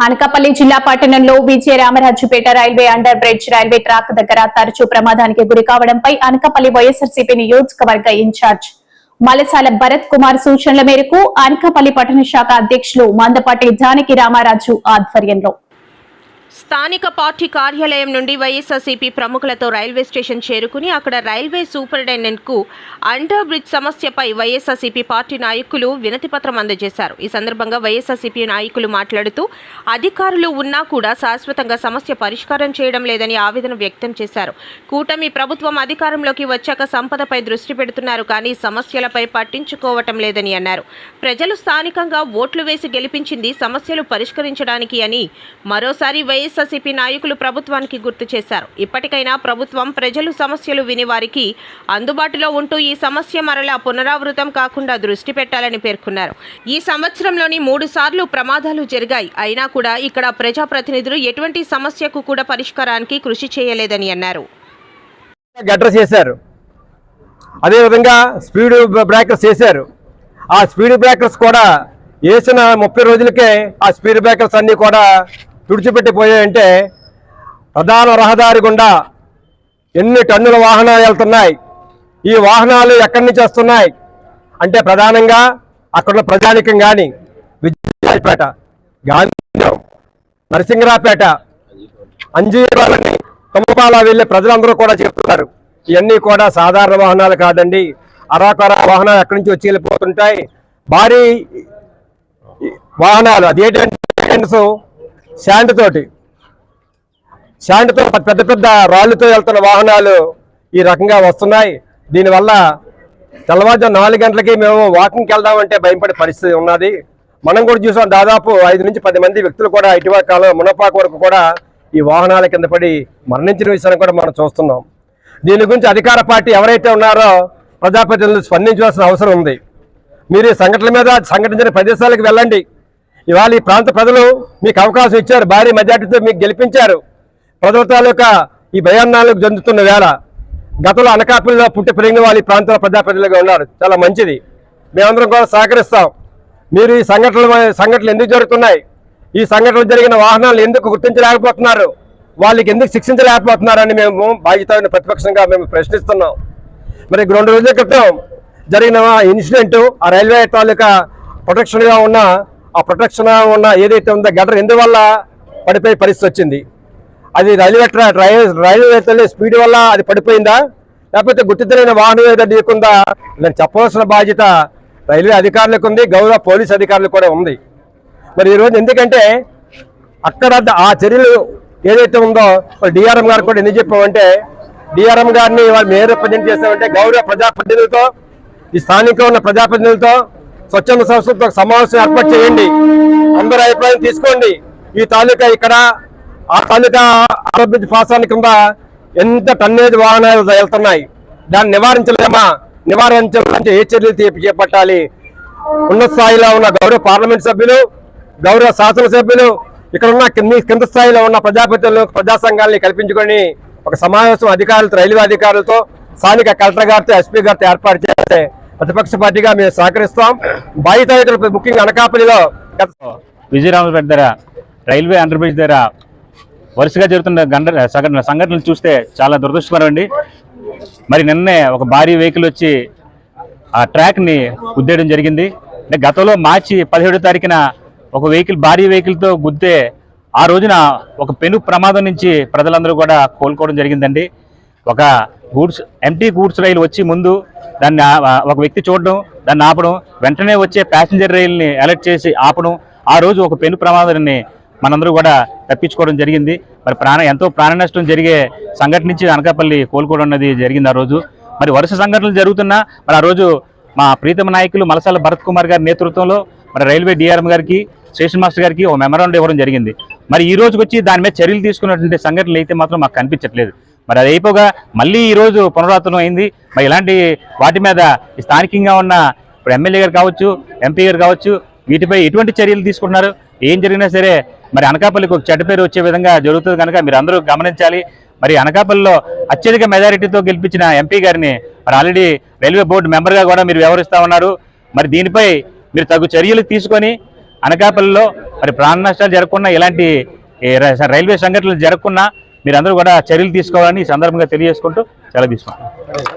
అనకాపల్లి జిల్లా పట్టణంలో Vijaya Ramarajupeta railway under bridge railway track దగ్గర తరచూ ప్రమాదానికి గురి కావడంపై అనకాపల్లి వైఎస్ఆర్సీపీ నియోజకవర్గ ఇన్ఛార్జ్ మలసాల భరత్ కుమార్ సూచనల మేరకు అనకాపల్లి పట్టణ శాఖ అధ్యక్షులు మందపాటి జానకి రామారాజు ఆధ్వర్యంలో స్థానిక పార్టీ కార్యాలయం నుండి వైఎస్ఆర్సీపీ ప్రముఖులతో రైల్వే స్టేషన్ చేరుకుని అక్కడ రైల్వే సూపరింటెండెంట్కు అండర్ బ్రిడ్జ్ సమస్యపై వైఎస్ఆర్సీపీ పార్టీ నాయకులు వినతిపత్రం అందజేశారు. ఈ సందర్భంగా వైఎస్ఆర్సీపీ నాయకులు మాట్లాడుతూ అధికారులు ఉన్నా కూడా శాశ్వతంగా సమస్య పరిష్కారం చేయడం లేదని ఆవేదన వ్యక్తం చేశారు. కూటమి ప్రభుత్వం అధికారంలోకి వచ్చాక సంపదపై దృష్టి పెడుతున్నారు కానీ సమస్యలపై పట్టించుకోవటం లేదని అన్నారు. ప్రజలు స్థానికంగా ఓట్లు వేసి గెలిపించింది సమస్యలు పరిష్కరించడానికి అని మరోసారి వై వైఎస్ఆర్సీపీ నాయకులు ప్రభుత్వానికి గుర్తు చేశారు. ఇప్పటికైనా ప్రభుత్వం ప్రజలు సమస్యలు విని వారికి అందుబాటులో ఉంటూ ఈ సమస్య మరలా పునరావృతం కాకుండా దృష్టి పెట్టాలని పేర్కొన్నారు. ఈ సంవత్సరంలోని మూడు సార్లు ప్రమాదాలు జరిగాయి. అయినా కూడా ఇక్కడ ప్రజాప్రతినిధులు ఎటువంటి సమస్యకు కూడా పరిష్కారానికి కృషి చేయలేదని అన్నారు. గట్టర్ చేశారు. అదేవిధంగా స్పీడ్ బ్రేకర్స్ చేశారు. ఆ స్పీడ్ బ్రేకర్స్ కూడా వేసిన ముప్పై రోజులకే ఆ స్పీడ్ బ్రేకర్స్ అన్నీ కూడా తుడిచిపెట్టిపోయాయంటే ప్రధాన రహదారి గుండా ఎన్ని టన్నుల వాహనాలు వెళ్తున్నాయి? ఈ వాహనాలు ఎక్కడి నుంచి వస్తున్నాయి? అంటే ప్రధానంగా అక్కడ ప్రజానికం కానీ విజయపేట గాంధీ నరసింగరాపేట అంజీరాలని తుమ్మపాల వెళ్ళే ప్రజలందరూ కూడా చెప్తున్నారు. ఇవన్నీ కూడా సాధారణ వాహనాలు కాదండి. అరాకొర వాహనాలు ఎక్కడి నుంచి వచ్చి వెళ్ళిపోతుంటాయి? భారీ వాహనాలు. అదేంటంటే శాండ్ తోటి శాండ్తో పెద్ద పెద్ద రాళ్ళతో వెళ్తున్న వాహనాలు ఈ రకంగా వస్తున్నాయి. దీనివల్ల తెల్లవారుజాము నాలుగు గంటలకి మేము వాకింగ్కి వెళ్దామంటే భయపడే పరిస్థితి ఉన్నది. మనం కూడా చూసాం దాదాపు ఐదు నుంచి పది మంది వ్యక్తులు కూడా ఇటీవల కాలం మునపాక వరకు కూడా ఈ వాహనాల కింద పడి మరణించిన విషయాన్ని కూడా మనం చూస్తున్నాం. దీని గురించి అధికార పార్టీ ఎవరైతే ఉన్నారో ప్రజాప్రతినిధులు స్పందించాల్సిన అవసరం ఉంది. మీరు ఈ సంఘటనల మీద సంఘటించిన ప్రదేశాలకు వెళ్ళండి. ఇవాళ ఈ ప్రాంత ప్రజలు మీకు అవకాశం ఇచ్చారు. భారీ మెజార్టీతో మీకు గెలిపించారు. ప్రజల తాలూకా ఈ భయాన్నాలకు చెందుతున్న వేళ గతంలో అనకాపల్లిలో పుట్టి పెరిగిన వాళ్ళు ఈ ప్రాంతంలో ప్రజాప్రతినిధులుగా ఉన్నారు. చాలా మంచిది. మేమందరం కూడా సహకరిస్తాం. మీరు ఈ సంఘటనలు సంఘటనలు ఎందుకు జరుగుతున్నాయి? ఈ సంఘటనలు జరిగిన వాహనాలు ఎందుకు గుర్తించలేకపోతున్నారు? వాళ్ళకి ఎందుకు శిక్షించలేకపోతున్నారని మేము బాధ్యత ప్రతిపక్షంగా మేము ప్రశ్నిస్తున్నాం. మరి రెండు రోజుల క్రితం జరిగిన ఇన్సిడెంట్ ఆ రైల్వే తాలూకా ప్రొటెక్షన్గా ఉన్న ఆ ప్రొటెక్షన్ ఉన్న ఏదైతే ఉందో గటర్ ఎందువల్ల పడిపోయే పరిస్థితి వచ్చింది? అది రైల్వే ట్రా రైల్ రైల్వే తల్లి స్పీడ్ వల్ల అది పడిపోయిందా? లేకపోతే గుర్తించలేని వాహనం ఏదో ఢీకుందా? నేను చెప్పవలసిన బాధ్యత రైల్వే అధికారులకు ఉంది గౌరవ పోలీస్ అధికారులకు కూడా ఉంది. మరి ఈరోజు ఎందుకంటే అక్కడ ఆ చర్యలు ఏదైతే ఉందో డిఆర్ఎం గారు కూడా ఎందుకు చెప్పామంటే డిఆర్ఎం గారిని వాళ్ళు మేయర్ రిప్రజెంట్ చేస్తామంటే గౌరవ ప్రజాప్రతినిధులతో ఈ స్థానికంగా ఉన్న ప్రజాప్రతినిధులతో స్వచ్ఛంద సంస్థలతో సమావేశం ఏర్పాటు చేయండి. అందరి అభిప్రాయం తీసుకోండి. ఈ తాలూకా ఇక్కడ ఆ తాలూకా ఆరోగ్య పాసాన్ని కింద ఎంత టన్నేజ్ వాహనాలు వెళ్తున్నాయి. దాన్ని నివారించలేమా? నివారించాలంటే ఏ చర్యలు చేపట్టాలి? ఉన్నత స్థాయిలో ఉన్న గౌరవ పార్లమెంట్ సభ్యులు గౌరవ శాసనసభ్యులు ఇక్కడ ఉన్న కింద స్థాయిలో ఉన్న ప్రజాప్రతినిధులు ప్రజా సంఘాలని కల్పించుకొని ఒక సమావేశం అధికారులతో రైల్వే అధికారులతో స్థానిక కలెక్టర్ గారితో ఎస్పీ గారితో ఏర్పాటు చేస్తే ప్రతిపక్ష పార్టీగా మేము సహకరిస్తాం. బాధితులు ముఖ్యంగా అనకాపల్లిలో విజయరామపేట దగ్గర రైల్వే అండర్బ్రిడ్జ్ దగ్గర వరుసగా జరుగుతున్న గండ సంఘటన సంఘటనలు చూస్తే చాలా దురదృష్టకరమండి. మరి నిన్నే ఒక భారీ వెహికల్ వచ్చి ఆ ట్రాక్ని గుద్దేయడం జరిగింది. అంటే గతంలో మార్చి పదిహేడో తారీఖున ఒక వెహికల్ భారీ వెహికల్తో గుద్దే ఆ రోజున ఒక పెను ప్రమాదం నుంచి ప్రజలందరూ కూడా కోలుకోవడం జరిగిందండి. ఒక గూడ్స్ ఎంటీ గూడ్స్ రైలు వచ్చి ముందు దాన్ని ఒక వ్యక్తి చూడడం దాన్ని ఆపడం వెంటనే వచ్చే ప్యాసింజర్ రైల్ని అలర్ట్ చేసి ఆపడం ఆ రోజు ఒక పెను ప్రమాదాన్ని మనందరూ కూడా తప్పించుకోవడం జరిగింది. మరి ప్రాణ ఎంతో ప్రాణ నష్టం జరిగే సంఘటన నుంచి అనకాపల్లి కోలుకోవడం అనేది జరిగింది ఆ రోజు. మరి వరుస సంఘటనలు జరుగుతున్నా మరి ఆ రోజు మా ప్రీతమ నాయకులు మలసాల భరత్ కుమార్ గారి నేతృత్వంలో మరి రైల్వే డిఆర్ఎం గారికి స్టేషన్ మాస్టర్ గారికి ఒక మెమరాండం ఇవ్వడం జరిగింది. మరి ఈ రోజుకి వచ్చి దాని మీద చర్యలు తీసుకున్నటువంటి సంఘటనలు అయితే మాత్రం మాకు కనిపించట్లేదు. మరి అది అయిపోగా మళ్ళీ ఈరోజు పునరావృతం అయింది. మరి ఇలాంటి వాటి మీద స్థానికంగా ఉన్న ఇప్పుడు ఎమ్మెల్యే గారు కావచ్చు ఎంపీ గారు కావచ్చు వీటిపై ఎటువంటి చర్యలు తీసుకుంటున్నారు? ఏం జరిగినా సరే మరి అనకాపల్లికి ఒక చెడ్డ పేరు వచ్చే విధంగా జరుగుతుంది కనుక మీరు అందరూ గమనించాలి. మరి అనకాపల్లిలో అత్యధిక మెజారిటీతో గెలిపించిన ఎంపీ గారిని మరి ఆల్రెడీ రైల్వే బోర్డు మెంబర్గా కూడా మీరు వ్యవహరిస్తా ఉన్నారు. మరి దీనిపై మీరు తగు చర్యలు తీసుకొని అనకాపల్లిలో మరి ప్రాణ నష్టాలు జరగకుండా ఇలాంటి రైల్వే సంఘటనలు జరగకుండా మీరందరూ కూడా చర్యలు తీసుకోవాలని ఈ సందర్భంగా తెలియజేసుకుంటూ సెలవు తీసుకుంటాం